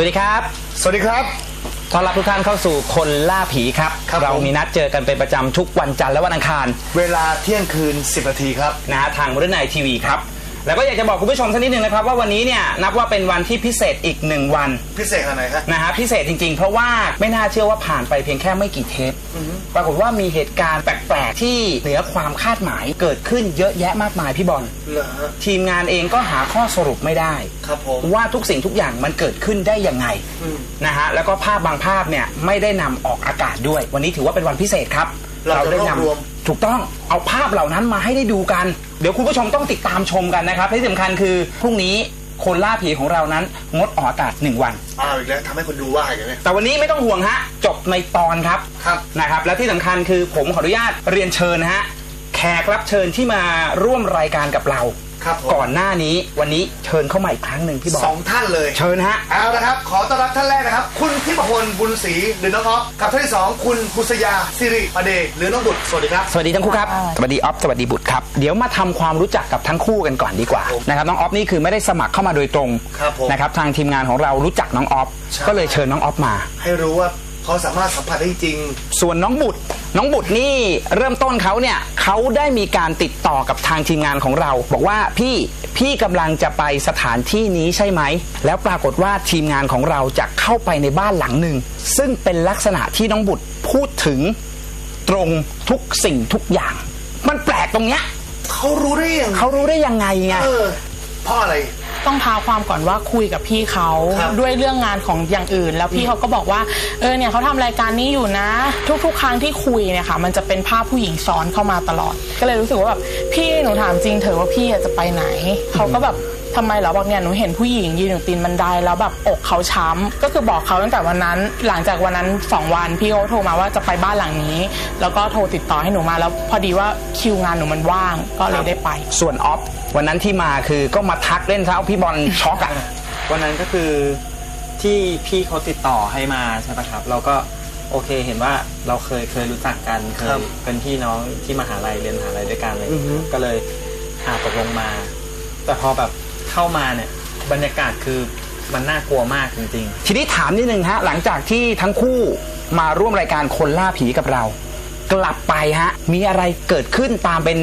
สวัสดีครับ สวัสดีครับ ต้อนรับทุกท่านเข้าสู่คนล่าผีครับ ครับเราผม มีนัดเจอกันเป็นประจำทุกวันจันทร์และวันอังคาร เวลาเที่ยงคืน 10นาทีครับ นะฮะทางบริษัททีวีครับ แล้วก็อยากจะบอกคุณผู้ชมสักนิดหนึ่งนะครับ ว่าวันนี้เนี่ยนับว่าเป็นวันที่พิเศษอีกหนึ่งวันพิเศษขนาดไหนครับ นะฮะพิเศษจริงๆ เพราะว่าไม่น่าเชื่อว่าผ่านไปเพียงแค่ไม่กี่เทป ปรากฏว่ามีเหตุการณ์แปลกๆที่เหนือความคาดหมายเกิดขึ้นเยอะแยะมากมายพี่บอลเหรอฮะทีมงานเองก็หาข้อสรุปไม่ได้ ครับผม ว่าทุกสิ่งทุกอย่างมันเกิดขึ้นได้ยังไงอืม นะฮะแล้วก็ภาพบางภาพเนี่ยไม่ได้นำออกอากาศด้วย วันนี้ถือว่าเป็นวันพิเศษครับเราจะได้รวบนำรวม ถูกต้องเอาภาพเหล่านั้นมาให้ได้ดูกัน เดี๋ยวคุณผู้ชมต้องติดตามชมกันนะครับที่สำคัญคือพรุ่งนี้ คนล่าผีของเรานั้นงดออกอากาศหนึ่งวัน อ้าวอีกแล้วทำให้คนดูว่าอีกแล้วเนี่ยแต่วันนี้ไม่ต้องห่วงฮะ จบในตอนครับครับ นะครับ และที่สำคัญคือผมขออนุญาตเรียนเชิญนะฮะแขกรับเชิญที่มาร่วมรายการกับเรา ครับผม ก่อนหน้านี้วันนี้เชิญเข้ามาอีกครั้งหนึ่งพี่บอลสองท่านเลย เชิญฮะ เอาละครับ ขอต้อนรับท่านแรกนะครับ คุณทิพพลบุญศรีหรือน้องอ๊อฟกับท่านที่สองคุณบุษยาสิริประเดชหรือน้องบุตรสวัสดีครับ สวัสดีทั้งคู่ครับ สวัสดีออฟ สวัสดีบุตรครับ เดี๋ยวมาทำความรู้จักกับทั้งคู่กันก่อนดีกว่าครับผมนะครับ น้องออฟนี่คือไม่ได้สมัครเข้ามาโดยตรงครับผมนะครับ ทางทีมงานของเรารู้จักน้องออฟ ใช่ ก็เลยเชิญน้องออฟมา ให้รู้ว่า เขาสามารถสัมผัสได้จริง ส่วนน้องบุตร น้องบุตรนี่เริ่มต้นเขาเนี่ยเขาได้มีการติดต่อกับทางทีมงานของเรา บอกว่าพี่พี่กำลังจะไปสถานที่นี้ใช่ไหม แล้วปรากฏว่าทีมงานของเราจะเข้าไปในบ้านหลังหนึ่ง ซึ่งเป็นลักษณะที่น้องบุตรพูดถึงตรงทุกสิ่งทุกอย่าง มันแปลกตรงเนี้ยเขารู้ได้ยังเขารู้ได้ยังไงไง เออเพราะอะไร ต้องท้าความก่อนว่าคุยกับพี่เขาครับด้วยเรื่องงานของอย่างอื่น แล้วพี่เขาก็บอกว่าเออเนี่ยเขาทำรายการนี้อยู่นะ ทุกๆ ครั้งที่คุยเนี่ยค่ะ มันจะเป็นภาพผู้หญิงซ้อนเข้ามาตลอด ก็เลยรู้สึกว่าแบบพี่หนูถามจริงเถอะว่าพี่อะจะไปไหนเขาก็แบบ ทำไมเหรอบอกเนี่ยหนูเห็นผู้หญิงยืนอยู่ตีนบันไดแล้วแบบอกเขาช้ำก็คือบอกเขาตั้งแต่วันนั้น หลังจากวันนั้นสองวันพี่เขาโทรมาว่าจะไปบ้านหลังนี้ แล้วก็โทรติดต่อให้หนูมาแล้ว พอดีว่าคิวงานหนูมันว่างก็เลยได้ไป ส่วนออฟวันนั้นที่มาคือก็มาทักเล่นเท้าพี่บอลช็อกอะวันนั้นก็คือที่พี่เขาติดต่อให้มาใช่ปะครับ เราก็โอเคเห็นว่าเราเคยเคยรู้จักกันเคครัยบเป็นพี่น้องที่มหาลัยเรียนมหาลัยด้วยกันอะไรอย่างอือฮึเงี้ยก็เลยอาตกลงมา แต่พอแบบ เข้ามาเนี่ยบรรยากาศคือมันน่ากลัวมากจริง ทีนี้ถามนิดนึงฮะหลังจากที่ทั้งคู่มาร่วมรายการคนล่าผีกับเรา กลับไปฮะ มีอะไรเกิดขึ้นตามเป็น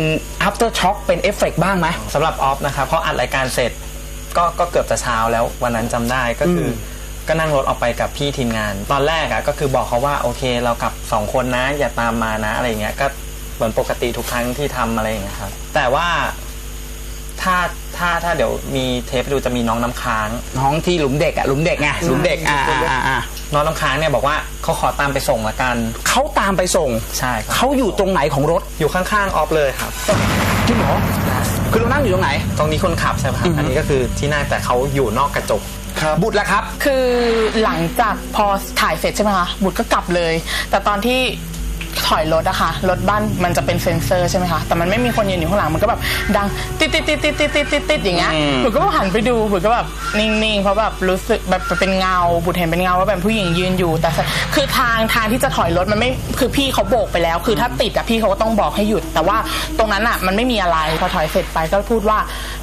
after shock เป็นเอฟเฟกบ้างไหม ๆสำหรับออฟนะครับเพราะอัดรายการเสร็จก็ก็เกือบจะเช้าแล้ววันนั้นจำได้ก็คืออก็นั่งรถออกไปกับพี่ทีมงาน ตอนแรกอะก็คือบอกเขาว่าโอเคเรากลับสองคนนะอย่าตามมานะอะไรอย่างเงี้ยก็เหมือนปกติทุกครั้งที่ทำอะไรอย่างเงี้ยครับแต่ว่า ถ้าถ้าถ้าเดี๋ยวมีเทปดูจะมีน้องน้ำค้าง น้องที่หลุมเด็กอะหลุมเด็กไงหลุมเด็กอ่าอ่าอ่าอ่าน้องน้ำค้างเนี่ยบอกว่าเขาขอตามไปส่งละกันเขาตามไปส่งใช่ครับเขาอยู่ตรงไหนของรถอยู่ข้างๆออฟเลยครับจริงเหรอคือเรานั่งอยู่ตรงไหน ตรงนี้คนขับใช่ไหมครับอันนี้ก็คือที่นั่งแต่เขาอยู่นอกกระจกบุตรละครับ คือหลังจากพอถ่ายเสร็จใช่ไหมคะบุตรก็กลับเลย แต่ตอนที่ ถอยรถอะค่ะรถบ้านมันจะเป็นเซ็นเซอร์ใช่ไหมคะแต่มันไม่มีคนยืนอยู่ข้างหลังมันก็แบบดังติดติดติดติดติดติดติดติดอย่างเงี้ยอืมบุตรก็หันไปดูบุตรก็แบบนิ่งๆเพราะแบบรู้สึกแบบเป็นเงาบุตรเห็นเป็นเงาว่าแบบผู้หญิงยืนอยู่ แต่คือทางทางที่จะถอยรถมันไม่คือพี่เขาโบกไปแล้ว คือถ้าติดอะพี่เขาก็ต้องบอกให้หยุด แต่ว่าตรงนั้นอะมันไม่มีอะไรพอถอยเสร็จไปก็พูดว่า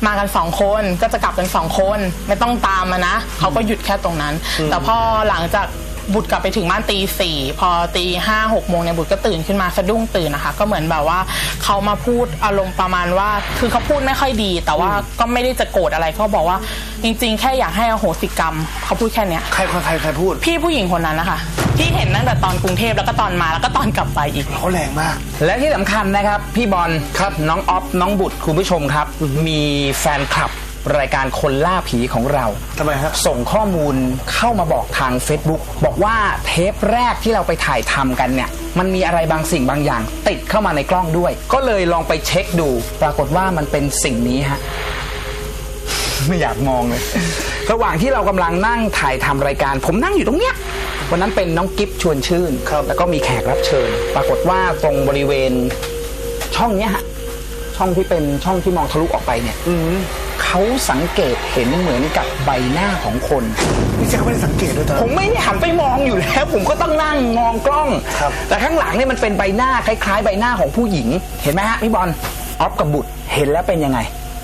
มากันสองคนก็จะกลับกันสองคนไม่ต้องตามมานะเขาก็หยุดแค่ตรงนั้น แต่พอหลังจาก บุตรกลับไปถึงบ้านตีสี่พอตีห้าหกโมงเนี่ยบุตรก็ตื่นขึ้นมาสะดุ้งตื่นนะคะ ก็เหมือนแบบว่าเขามาพูดอารมณ์ประมาณว่า คือเขาพูดไม่ค่อยดี แต่ว่าก็ไม่ได้จะโกรธอะไรเขาบอกว่า จริง ๆ แค่อยากให้อโหสิกรรม เขาพูดแค่เนี้ยใครใครใครพูด พี่ผู้หญิงคนนั้นนะคะที่เห็นตั้งแต่ตอนกรุงเทพแล้วก็ตอนมาแล้วก็ตอนกลับไปอีกเขาแรงมาก และที่สำคัญนะครับ พี่บอลครับน้องออฟน้องบุตรคุณผู้ชมครับ มีแฟนคลับ รายการคนล่าผีของเรา ทำไมฮะส่งข้อมูลเข้ามาบอกทาง Facebook บอกว่าเทปแรกที่เราไปถ่ายทำกันเนี่ย มันมีอะไรบางสิ่งบางอย่าง ติดเข้ามาในกล้องด้วย ก็เลยลองไปเช็คดู ปรากฏว่ามันเป็นสิ่งนี้ฮะ ไม่อยากมองเลย ระหว่างที่เรากำลังนั่งถ่ายทำรายการ ผมนั่งอยู่ตรงเนี้ยวันนั้นเป็นน้องกิฟชวนชื่นครับ แล้วก็มีแขกรับเชิญ ปรากฏว่าตรงบริเวณช่องเนี้ยฮะช่องที่เป็นช่องที่มองทะลุออกไปเนี่ยอืมข เขาสังเกตเห็นเหมือนกับใบหน้าของคนนี่แจ็คไม่ได้สังเกตด้วยตอนผนั้น มไม่ได้หันไปมองอยู่แล้ว ผมก็ต้องนั่งมองกล้อง ครับ แต่ข้างหลังเนี่ยมันเป็นใบหน้าคล้าย ๆ ใบหน้าของผู้หญิง เห็นไหมฮะพี่บอลออฟกับบุตรเห็นแล้วเป็นยังไง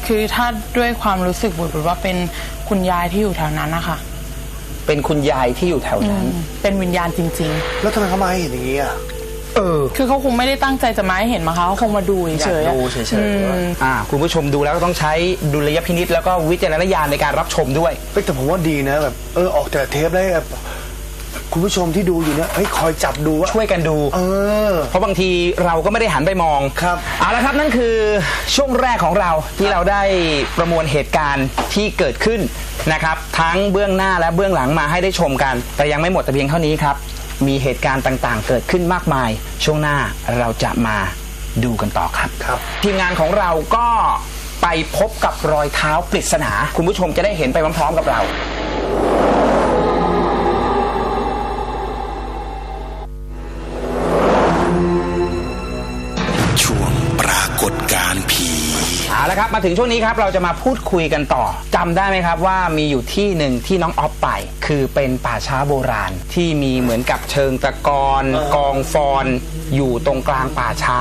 คือถ้าด้วยความรู้สึกบุตรว่าเป็นคุณยายที่อยู่แถวนั้นนะคะเป็นคุณยายที่อยู่แถวนั้น เป็นวิญญาณจริง แล้วทำไมเขามาให้เห็นอย่างนี้อะ เออๆคือเขาคงไม่ได้ตั้งใจจะมาให้เห็นมาคะเขาคงมาดูเฉยๆอยากอะดูเฉยๆอืมอ่าคุณผู้ชมดูแล้วก็ต้องใช้ดุลยพินิษแล้วก็วิจารณญาณในการรับชมด้วย เฮ้ยแต่ผมว่าดีนะแบบเออออกแต่ละเทปได้แบบคุณผู้ชมที่ดูอยู่เนี่ยเฮ้ยคอยจับดูว่าช่วยกันดู เออ เพราะบางทีเราก็ไม่ได้หันไปมองครับ เอาละครับนั่นคือช่วงแรกของเราที่เราได้ประมวลเหตุการณ์ที่เกิดขึ้นนะครับ ทั้งเบื้องหน้าและเบื้องหลังมาให้ได้ชมกัน แต่ยังไม่หมดแต่เพียงเท่านี้ครับ มีเหตุการณ์ต่างๆ เกิดขึ้นมากมาย ช่วงหน้าเราจะมาดูกันต่อครับครับ ทีมงานของเราก็ไปพบกับรอยเท้าปริศนา คุณผู้ชมจะได้เห็นไปพร้อมๆกับเรา มาถึงช่วงนี้ครับเราจะมาพูดคุยกันต่อจำได้ไหมครับว่ามีอยู่ที่หนึ่งที่น้องออฟไป คือเป็นป่าช้าโบราณที่มีเหมือนกับเชิงตะกอนกองฟอนอยู่ตรงกลางป่าช้า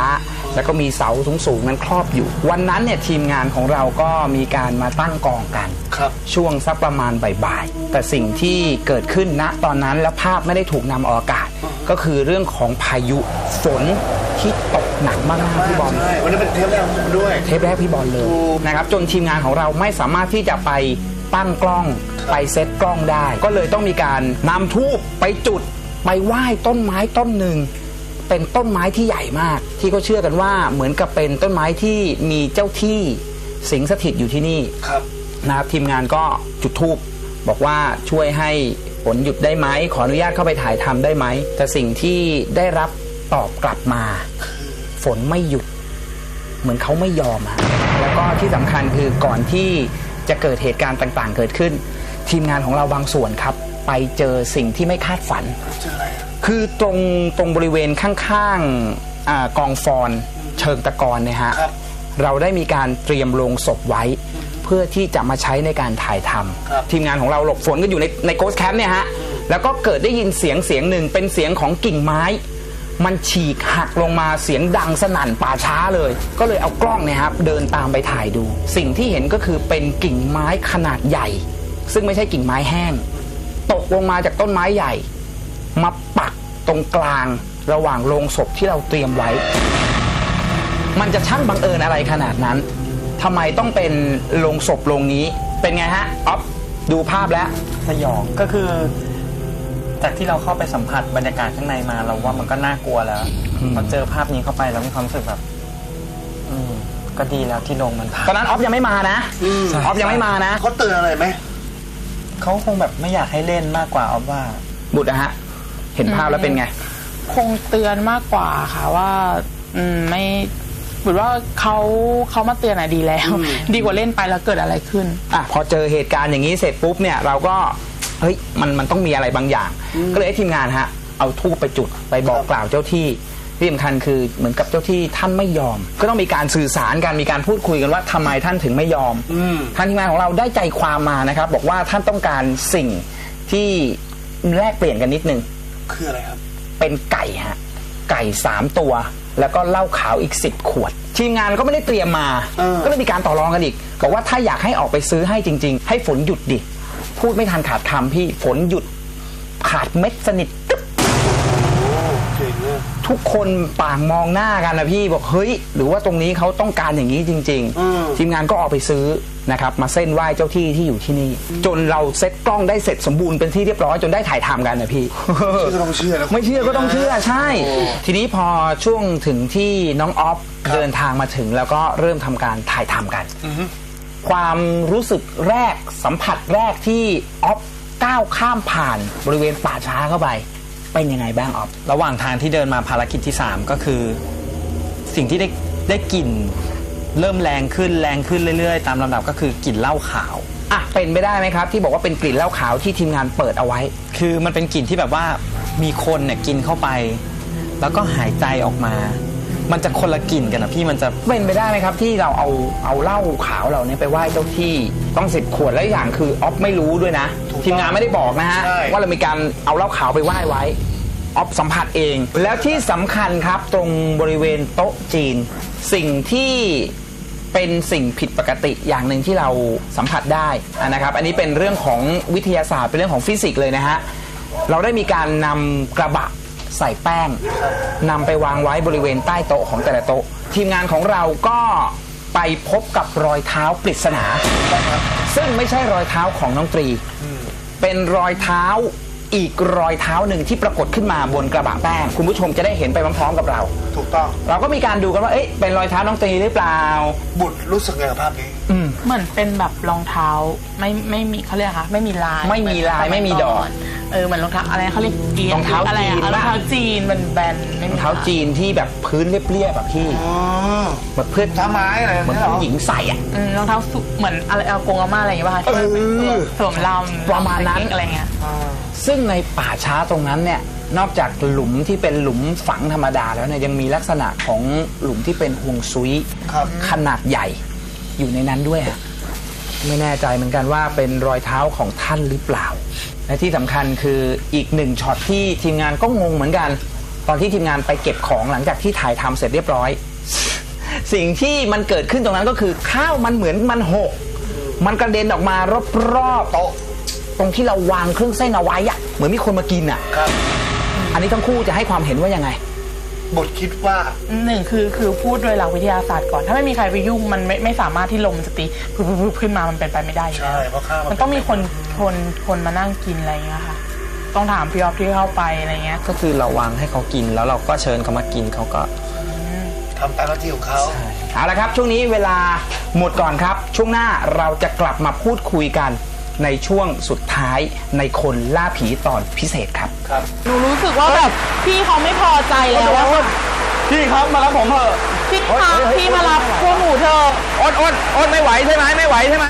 แล้วก็มีเสาสูงๆนั้นครอบอยู่ วันนั้นเนี่ยทีมงานของเราก็มีการมาตั้งกองกัน ครับ ช่วงสักประมาณบ่ายๆ แต่สิ่งที่เกิดขึ้นณตอนนั้นและภาพไม่ได้ถูกนำออกอากาศ ก็คือเรื่องของพายุฝน ที่ตกหนักมากๆพี่บอล ใช่วันนี้เป็นเทปแรกของผมด้วย เทปแรกพี่บอลเลยนะครับจนทีมงานของเราไม่สามารถที่จะไปตั้งกล้องไปเซตกล้องได้ ก็เลยต้องมีการนำทูบไปจุดไปไหว้ต้นไม้ต้นหนึ่ง เป็นต้นไม้ที่ใหญ่มาก ที่เขาเชื่อกันว่าเหมือนกับเป็นต้นไม้ที่มีเจ้าที่สิงสถิตอยู่ที่นี่ ครับ นะครับทีมงานก็จุดทูบบอกว่าช่วยให้ฝนหยุดได้ไหมขออนุญาตเข้าไปถ่ายทำได้ไหม แต่สิ่งที่ได้รับ ตอบกลับมา ฝนไม่หยุด เหมือนเขาไม่ยอมอะแล้วก็ที่สำคัญคือก่อนที่จะเกิดเหตุการณ์ต่าง ๆ เกิดขึ้น ทีมงานของเราบางส่วนครับ ไปเจอสิ่งที่ไม่คาดฝัน เจออะไรอะคือตรงตรงบริเวณข้างๆอากองฟอนเชิงตะกอนเนี่ยฮะ ครับ เราได้มีการเตรียมโลงศพไว้ เพื่อที่จะมาใช้ในการถ่ายทำครับทีมงานของเราหลบฝนก็อยู่ในในโกสแคมป์เนี่ยฮะ แล้วก็เกิดได้ยินเสียงเสียงหนึ่งเป็นเสียงของกิ่งไม้ มันฉีกหักลงมาเสียงดังสนั่นป่าช้าเลย ก็เลยเอากล้องเนี่ยครับเดินตามไปถ่ายดู สิ่งที่เห็นก็คือเป็นกิ่งไม้ขนาดใหญ่ ซึ่งไม่ใช่กิ่งไม้แห้ง ตกลงมาจากต้นไม้ใหญ่ มาปักตรงกลางระหว่างโลงศพที่เราเตรียมไว้ มันจะช่างบังเอิญอะไรขนาดนั้นทำไมต้องเป็นโลงศพโลงนี้ เป็นไงฮะอ๊อฟดูภาพแล้วสยองก็คือ จากที่เราเข้าไปสัมผัสบรรยากาศข้างในมาเราว่ามันก็น่ากลัวแล้วพอเจอภาพนี้เข้าไปเรามีความรู้สึกแบบ อืม ก็ดีแล้วที่ลงมันผ่าตอนนั้นออฟยังไม่มานะออฟยังไม่มานะเขาเตือนอะไรไหมเขาคงแบบไม่อยากให้เล่นมากกว่าเอาว่าบุตรนะฮะ เห็นภาพแล้วเป็นไง คงเตือนมากกว่าค่ะว่า อืมไม่บุตรว่าเขาเขามาเตือนอะดีแล้ว ดีกว่าเล่นไปแล้วเกิดอะไรขึ้นอะพอเจอเหตุการณ์อย่างนี้เสร็จปุ๊บเนี่ย เราก็ เฮ้ยมันมันต้องมีอะไรบางอย่าง ก็เลยให้ทีมงานฮะเอาทูบไปจุดไปบอกกล่าวเจ้าที่ที่สำคัญคือเหมือนกับเจ้าที่ท่านไม่ยอม ก็ต้องมีการสื่อสารกันมีการพูดคุยกันว่าทำไมท่านถึงไม่ยอมทางทีมงานของเราได้ใจความมานะครับ บอกว่าท่านต้องการสิ่งที่แลกเปลี่ยนกันนิดนึง คืออะไรครับ เป็นไก่ฮะไก่สามตัว แล้วก็เหล้าขาวอีกสิบขวด ทีมงานก็ไม่ได้เตรียมมา เออ ก็เลยมีการต่อรองกันอีกบอกว่าถ้าอยากให้ออกไปซื้อให้จริง ๆ ให้ฝนหยุดดิ พูดไม่ทันขาดคำพี่ฝนหยุดขาดเม็ดสนิทตึ๊บเก่งเนี่ยทุกคนต่างมองหน้ากันนะพี่บอกเฮ้ย หรือว่าตรงนี้เขาต้องการอย่างนี้จริงอืมทีมงานก็ออกไปซื้อนะครับ มาเส้นไหว้เจ้าที่ที่อยู่ที่นี่ จนเราเซ็ตกล้องได้เสร็จสมบูรณ์เป็นที่เรียบร้อยจนได้ถ่ายทำกันนะพี่เชื่อก็ต้องเชื่อแล้วไม่เชื่อก็ต้องเชื่อใช่ ทีนี้พอช่วงถึงที่น้องออฟเดินทางมาถึง แล้วก็เริ่มทำการถ่ายทำกัน ความรู้สึกแรกสัมผัสแรกที่ออฟก้าวข้ามผ่านบริเวณป่าช้าเข้าไป เป็นยังไงบ้างออฟระหว่างทางที่เดินมาภารกิจที่ 3 ก็คือ สิ่งที่ได้ได้กลิ่นเริ่มแรงขึ้นแรงขึ้นเรื่อยๆ ตามลำดับก็คือกลิ่นเหล้าขาวอะเป็นไปได้ไหมครับ ที่บอกว่าเป็นกลิ่นเหล้าขาวที่ทีมงานเปิดเอาไว้ คือมันเป็นกลิ่นที่แบบว่ามีคนเนี่ยกินเข้าไป แล้วก็หายใจออกมา มันจะคนละกลิ่นกันนะพี่มันจะเป็นไปได้ไหมครับ ที่เราเอาเอาเหล้าขาวเราเนี่ยไปไหว้เจ้าที่ต้องสิบขวดและอย่างคือออฟไม่รู้ด้วยนะถูกต้องทีมงานไม่ได้บอกนะฮะ ใช่ ว่าเรามีการเอาเหล้าขาวไปไหว้ไว้ออฟสัมผัสเอง แล้วที่สำคัญครับตรงบริเวณโต๊ะจีน สิ่งที่เป็นสิ่งผิดปกติอย่างหนึ่งที่เราสัมผัสได้นะครับ อันนี้เป็นเรื่องของวิทยาศาสตร์เป็นเรื่องของฟิสิกส์เลยนะฮะ เราได้มีการนำกระบะ ใส่แป้งนำไปวางไว้บริเวณใต้โต๊ะของแต่ละโต๊ะ ทีมงานของเราก็ไปพบกับรอยเท้าปริศนา ซึ่งไม่ใช่รอยเท้าของน้องตรี เป็นรอยเท้าอีกรอยเท้าหนึ่งที่ปรากฏขึ้นมาบนกระบะแป้ง คุณผู้ชมจะได้เห็นไปพร้อมๆกับเรา ถูกต้อง เราก็มีการดูกันว่าเอ๊ะเป็นรอยเท้าน้องตรีหรือเปล่า บุตรรู้สึกไงกับภาพนี้เหมือนเป็นแบบรองเท้าไม่ไม่มีเขาเรียกคะไม่มีลายไม่มีลายไม่มีดอก เออเหมือนรองเท้าอะไรเขาเรียกเกียรองเท้าอะไรอะจีนรองปะเท้าจีนมันแบนไม่รมีองเท้าจีนที่แบบพื้นเรียบๆแบบพี่อ๋อแบบเพื่อนท้าไม้อะไรเหมือนเนี่ยเหรอผู้หญิงใส่อะ อืมรองเท้าสุเหมือนอะไรเอากงอาม่าอะไรอย่างเงี้ยป่ะคะที่มันเป็นสวมสวมลำประมาณนั้น อะไรเงี้ย ซึ่งในป่าช้าตรงนั้นเนี่ยนอกจากหลุมที่เป็นหลุมฝังธรรมดาแล้วเนี่ยยังมีลักษณะของหลุมที่เป็นห่วงซุยครับ ขนาดใหญ่อยู่ในนั้นด้วยอะไม่แน่ใจเหมือนกันว่าเป็นรอยเท้าของท่านหรือเปล่า และที่สำคัญคืออีกหนึ่งช็อตที่ทีมงานก็งงเหมือนกัน ตอนที่ทีมงานไปเก็บของหลังจากที่ถ่ายทำเสร็จเรียบร้อย สิ่งที่มันเกิดขึ้นตรงนั้นก็คือข้าวมันเหมือนมันหก มันกระเด็นออกมารอบๆโต๊ะตรงที่เราวางเครื่องเส้นเอาไว้อะเหมือนมีคนมากินอะครับ อันนี้ทั้งคู่จะให้ความเห็นว่ายังไงบุตรคิดว่า หนึ่งคือคือพูดโดยหลักวิทยาศาสตร์ก่อน ถ้าไม่มีใครไปยุ่งมันไม่ไม่สามารถที่ลมจะตีพึบพึบพึบขึ้นมามันเป็นไปไม่ได้อยู่ใช่แล้วเพราะข้าวมัน มันต้องมีคน คนคนมานั่งกินอะไรอย่างเงี้ยค่ะ ต้องถามพี่ออฟที่เข้าไปอะไรเงี้ยก็คือเราวางให้เขากินแล้วเราก็เชิญเขามากินเขาก็ทำตามหน้าที่ของเขาเอาละครับ ช่วงนี้เวลาหมดก่อนครับ ช่วงหน้าเราจะกลับมาพูดคุยกันในช่วงสุดท้ายในคนล่าผีตอนพิเศษครับหนูรู้สึกว่าแบบพี่เขาไม่พอใจแล้วว่าพี่ครับมารับผมเถอะพี่คะพี่มารับพวกหนูเถอะอ้นอ้นอ้นไม่ไหวใช่ไหมไม่ไหวใช่ไหม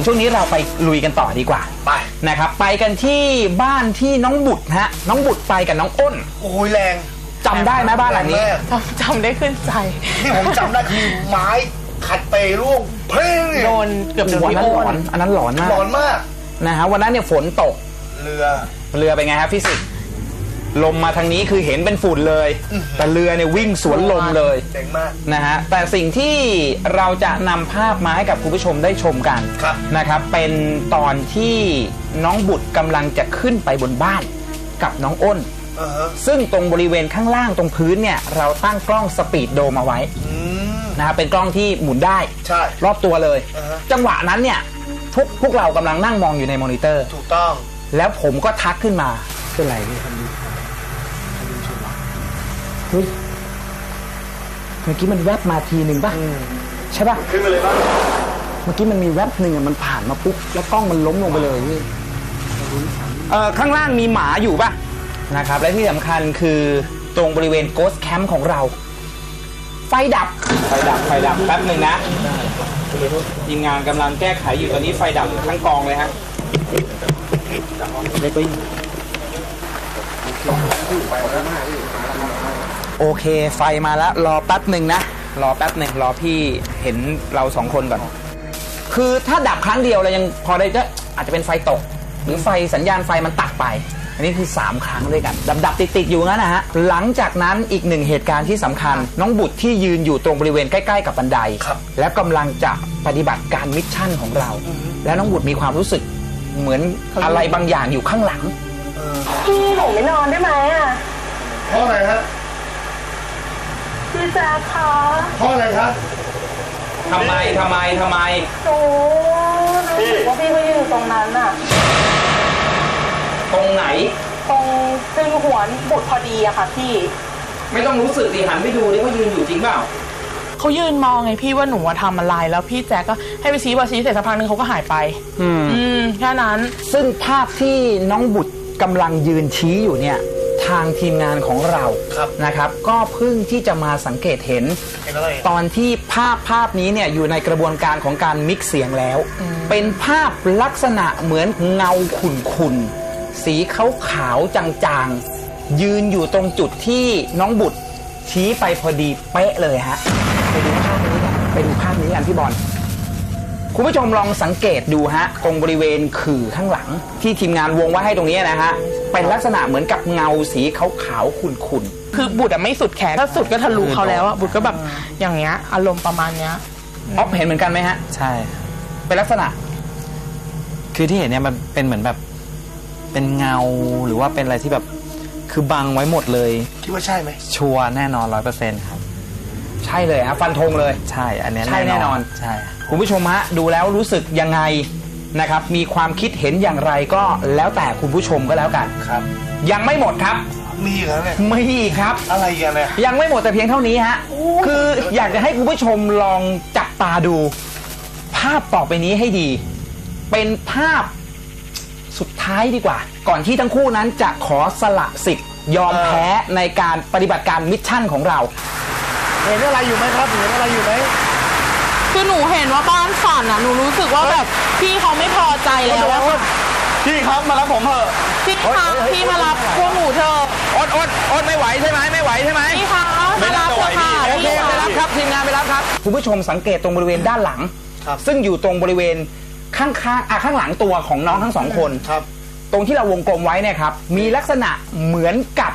งช่วงนี้เราไปลุยกันต่อดีกว่าไป นะครับ ไปกันที่บ้านที่น้องบุตรฮะ น้องบุตรไปกับน้องอ้นโอ้ยแรงจำได้ไหมบ้านหลังนี้ แรงมากจำจำได้ขึ้นใจ ที่ผมจำได้คือไม้ขัดเปร่วงเพลงโดนเกือบโดนวันพี่นั้นโอหลอนนอันนั้นหลอนมากหลอนมาก นะฮะวันนั้นเนี่ยฝนตกเรือ เรือเป็นไงครับฟิสิกส์ ลมมาทางนี้คือเห็นเป็นฝุ่นเลย แต่เรือเนี่ยวิ่งสวนลมเลยเจ๋งมากนะฮะแต่สิ่งที่เราจะนำภาพมาให้กับคุณผู้ชมได้ชมกันครับ นะครับเป็นตอนที่น้องบุตรกำลังจะขึ้นไปบนบ้านกับน้องอ้นเออฮะซึ่งตรงบริเวณข้างล่างตรงพื้นเนี่ยเราตั้งกล้องสปีดโดมเอาไว้อืมนะครับเป็นกล้องที่หมุนได้ ใช่ รอบตัวเลย อ่าฮะ จังหวะนั้นเนี่ยทุกพวกเรากำลังนั่งมองอยู่ในมอนิเตอร์ ถูกต้อง แล้วผมก็ทักขึ้นมาเป็นไรพี่คันดี เฮ้ยเมื่อกี้มันแวบมาทีหนึ่งป่ะใช่ป่ะขึ้นมาเลยบ้างเมื่อกี้มันมีแวบหนึ่งอะมันผ่านมาปุ๊บแล้วกล้องมันล้มลงไปเลยพี่เอ่อข้างล่างมีหมาอยู่ป่ะนะครับ และที่สำคัญคือตรงบริเวณโกสแคมป์ของเรา ไฟดับ ไฟดับไฟดับแป๊บหนึ่งนะทีมงานกำลังแก้ไขอยู่ตอนนี้ไฟดับทั้งกองเลยฮะเล็กไป โอเค ไฟมาแล้ว รอแป๊บหนึ่งนะ รอแป๊บหนึ่งรอพี่เห็นเราสองคนก่อน คือถ้าดับครั้งเดียวเรายังพอได้จะอาจจะเป็นไฟตก หรือไฟสัญญาณไฟมันตัดไป อันนี้คือ 3 ครั้งด้วยกัน ดับดับติดติดๆอยู่งั้นนะฮะ หลังจากนั้นอีกหนึ่งเหตุการณ์ที่สำคัญ น้องบุตรที่ยืนอยู่ตรงบริเวณใกล้ๆกับบันได ครับ และกำลังจะปฏิบัติการมิชชั่นของเรา แล้วน้องบุตรมีความรู้สึกเหมือนอะไรบางอย่างอยู่ข้างหลัง พี่หนูไม่นอนได้ไหมอะ เพราะอะไรฮะ พี่แจ๊คคะเพราะอะไรครับทำไมทำไมทำไมหนูรู้สึกว่าพี่ก็ยืนอยู่ตรงนั้นอะ ตรงไหน ตรงซึ่งหัวบุดพอดีอะค่ะพี่ ไม่ต้องรู้สึกดิหันไปดูดิว่ายืนอยู่จริงเปล่าเขายืนมองไงพี่ว่าหนูอะทำอะไรแล้วพี่แจ๊กก็ให้ไปชี้พอชี้เสร็จสักพักหนึงเขาก็หายไป อืมแค่นั้น ซึ่งภาพที่น้องบุตรกำลังยืนชี้อยู่เนี่ย ททางทีมงานของเราครับ นะครับ ก็เพิ่งที่จะมาสังเกตเห็น เห็นอะไรตอนที่ภาพภาพนี้เนี่ยอยู่ในกระบวนการของการมิกซ์เสียงแล้ว เป็นภาพลักษณะเหมือนเงาขุ่นๆ สีขาวขาวๆจางๆ ยืนอยู่ตรงจุดที่น้องบุตรชี้ไปพอดีเป๊ะเลยฮะ ไปดูภาพนี้กันไปดูภาพนี้กันพี่บอล คุณผู้ชมลองสังเกตดูฮะตรงบริเวณขื่อข้างหลัง ที่ทีมงานวงไว้ให้ตรงนี้นะฮะ เป็นลักษณะเหมือนกับเงาสีขาวขาวๆขุ่นๆคือบุตรอะไม่สุดแขนถ้าสุดก็ทะลุเขาแล้วอะบุตรก็แบบอย่างเงี้ย อารมณ์ประมาณเนี้ยออฟเห็นเหมือนกันไหมฮะ ใช่เป็นลักษณะ คือที่เห็นเนี่ยมันเป็นเหมือนแบบเป็นเงาหรือว่าเป็นอะไรที่แบบคือบังไว้หมดเลย คิดว่าใช่ไหมชัวร์แน่นอนร้อยเปอร์เซ็นต์ครับ ใช่เลยฮะฟันธงเลย ใช่อันเนี้ยใช่แน่นอน ใช่ คุณผู้ชมฮะดูแล้วรู้สึกยังไง นะครับ มีความคิดเห็นอย่างไรก็แล้วแต่คุณผู้ชมก็แล้วกัน ครับ ยังไม่หมดครับ มีอีกแล้วเนี่ยไม่อีกครับ อะไรกันเนี่ย ยังไม่หมดแต่เพียงเท่านี้ฮะ คืออยากจะให้คุณผู้ชมลองจับตาดู ภาพต่อไปนี้ให้ดี เป็นภาพสุดท้ายดีกว่า ก่อนที่ทั้งคู่นั้นจะขอสละสิทธิ์ยอมเออ แพ้ในการปฏิบัติการมิชชั่นของเรา เห็นอะไรอยู่ไหมครับเห็นอะไรอยู่ไหม คือหนูเห็นว่าบ้านสั่นอะหนูรู้สึกว่าแบบ พี่เขาไม่พอใจแล้วอะค่ะพี่ครับมารับผมเถอะพี่คะพี่มารับพวกหนูเถอะอดอดอดไม่ไหวใช่ไหมไม่ไหวใช่ไหม พี่คะมารับเถอะค่ะโอเคพี่ไปคะ รับครับทีมงานไปรับครับ คุณผู้ชมสังเกตตรงบริเวณด้านหลัง ครับ ซึ่งอยู่ตรงบริเวณข้างๆอะข้างหลังตัวของน้องทั้งสองคน ครับ ตรงที่เราวงกลมไว้เนี่ยครับ มีลักษณะเหมือนกับ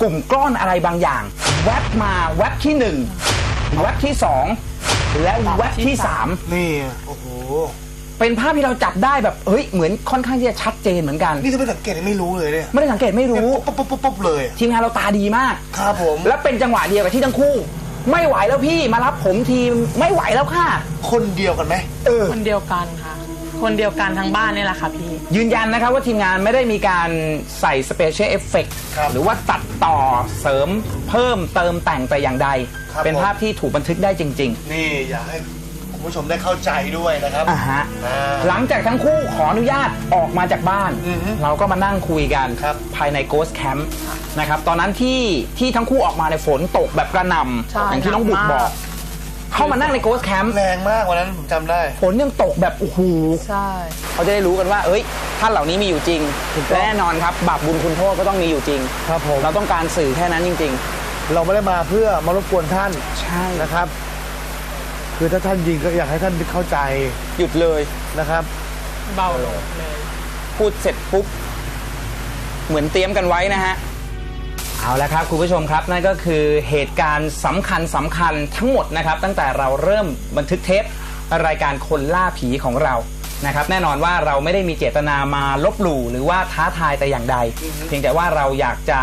กลุ่มก้อนอะไรบางอย่าง แวบมาแวบที่หนึ่งแวบที่สองและแวบที่สามนี่ โอ้โห เป็นภาพที่เราจับได้แบบเฮ้ยเหมือนค่อนข้างที่จะชัดเจนเหมือนกัน นี่ถ้าไม่สังเกตไม่รู้เลยเนี่ยไม่ได้สังเกตไม่รู้ปุ๊บปุ๊บปุ๊บปุ๊บเลยทีมงานเราตาดีมาก ครับผม และเป็นจังหวะเดียวกับที่ทั้งคู่ ไม่ไหวแล้วพี่มารับผมทีมไม่ไหวแล้วค่ะ คนเดียวกันไหมเออ คนเดียวกันค่ะ คนเดียวกันทั้งบ้านนี่แหละค่ะพี่ ยืนยันนะครับว่าทีมงานไม่ได้มีการใส่สเปเชียลเอฟเฟกครับ หรือว่าตัดต่อเสริมเพิ่มเติมแต่งแต่อย่างใด ครับ เป็นผมภาพที่ถูกบันทึกได้จริงนี่อยากให้ คุณผู้ชมได้เข้าใจด้วยนะครับๆอะฮะอ่า หลังจากทั้งคู่ขออนุญาตออกมาจากบ้าน อือฮึเราก็มานั่งคุยกันครับ ภายใน Ghost Camp นะครับตอนนั้นที่ที่ทั้งคู่ออกมาในยฝนตกแบบกระหน่ใช่ำอย่างที่น้องบุตรหนักบมากอก เข้ามานั่งใน Ghost Camp แรงมากวันนั้นผมจำได้ ฝนยังตกแบบโอ้โห ใช่ เขาจะได้รู้กันว่า เอ้ย ท่านเหล่านี้มีอยู่จริงและแน่นอนครับ บาปบุญคุณโทษก็ต้องมีอยู่จริง ครับผม เราต้องการสื่อแค่นั้นจริง เราไม่ได้มาเพื่อมารบกวนท่านๆ ใช่ นะครับ คือถ้าท่านยิงก็อยากให้ท่านเข้าใจหยุดเลยนะครับ เบาลงเลย พูดเสร็จปุ๊บ เหมือนเตรียมกันไว้นะฮะ เอาละครับคุณผู้ชมครับ นั่นก็คือเหตุการณ์สำคัญสำคัญทั้งหมดนะครับ ตั้งแต่เราเริ่มบันทึกเทปรายการคนล่าผีของเรา นะครับแน่นอนว่าเราไม่ได้มีเจตนามาลบหลู่หรือว่าท้าทายแต่อย่างใด เพียงแต่ว่าเราอยากจะ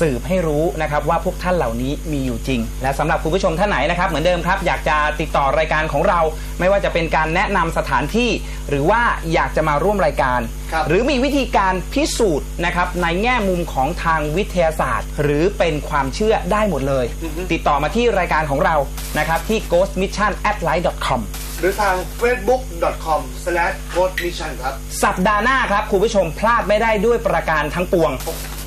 สืบให้รู้นะครับว่าพวกท่านเหล่านี้มีอยู่จริง และสำหรับคุณผู้ชมท่านไหนนะครับเหมือนเดิมครับอยากจะติดต่อรายการของเรา ไม่ว่าจะเป็นการแนะนำสถานที่ หรือว่าอยากจะมาร่วมรายการครับหรือมีวิธีการพิสูจน์นะครับในแง่มุมของทางวิทยาศาสตร์ หรือเป็นความเชื่อได้หมดเลย ติดต่อมาที่รายการของเรานะครับที่ ghostmission@light.com หรือทาง facebook.com/ghostmission ครับ สัปดาห์หน้าครับ คุณผู้ชมพลาดไม่ได้ด้วยประการทั้งปวง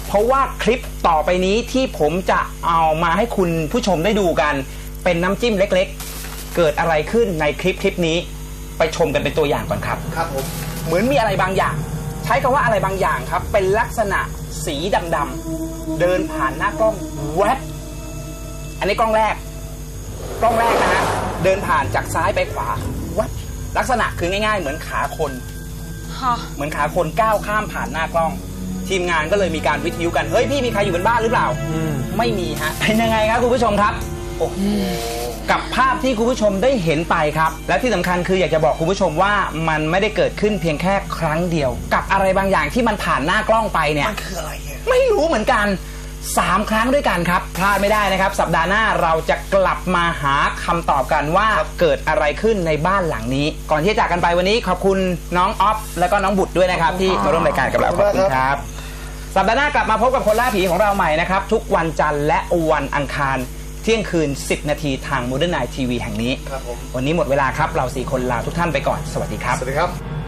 เพราะว่าคลิปต่อไปนี้ที่ผมจะเอามาให้คุณผู้ชมได้ดูกัน เป็นน้ำจิ้มเล็กๆ เกิดอะไรขึ้นในคลิปคลิปนี้ ไปชมกันเป็นตัวอย่างก่อนครับ ครับผม เหมือนมีอะไรบางอย่าง ใช้คำว่าอะไรบางอย่างครับ เป็นลักษณะสีดำๆเดินผ่านหน้ากล้องแวบอันนี้กล้องแรก กล้องแรกนะฮะ เดินผ่านจากซ้ายไปขวาแวบลักษณะคือง่าย ๆ เหมือนขาคน ค่ะ เหมือนขาคนก้าวข้ามผ่านหน้ากล้อง ทีมงานก็เลยมีการวิทยุกัน เฮ้ยพี่มีใครอยู่บนบ้านหรือเปล่า ไม่มีฮะ เป็นยังไงครับคุณผู้ชมครับโอ้โหกับภาพที่คุณผู้ชมได้เห็นไปครับ และที่สำคัญคืออยากจะบอกคุณผู้ชมว่ามันไม่ได้เกิดขึ้นเพียงแค่ครั้งเดียว กับอะไรบางอย่างที่มันผ่านหน้ากล้องไปเนี่ย มันคืออะไรเนี่ย ไม่รู้เหมือนกัน 3 ครั้งด้วยกันครับ พลาดไม่ได้นะครับ สัปดาห์หน้าเราจะกลับมาหาคำตอบกันว่าเกิดอะไรขึ้นในบ้านหลังนี้ ก่อนที่จะจากกันไปวันนี้ขอบคุณน้องออฟและก็น้องบุตรด้วยนะครับ ที่มาร่วมรายการกับเราขขออบบคุณคุณคครับรับ สัปดาห์หน้ากลับมาพบกับคนล่าผีของเราใหม่นะครับ ทุกวันจันทร์และวันอังคารเที่ยงคืน 10 นาทีทาง Modern Night TV แห่งนี้ครับผมวันนี้หมดเวลาครับ เราสี่คนลาทุกท่านไปก่อน สวัสดีครับ สวัสดีครับ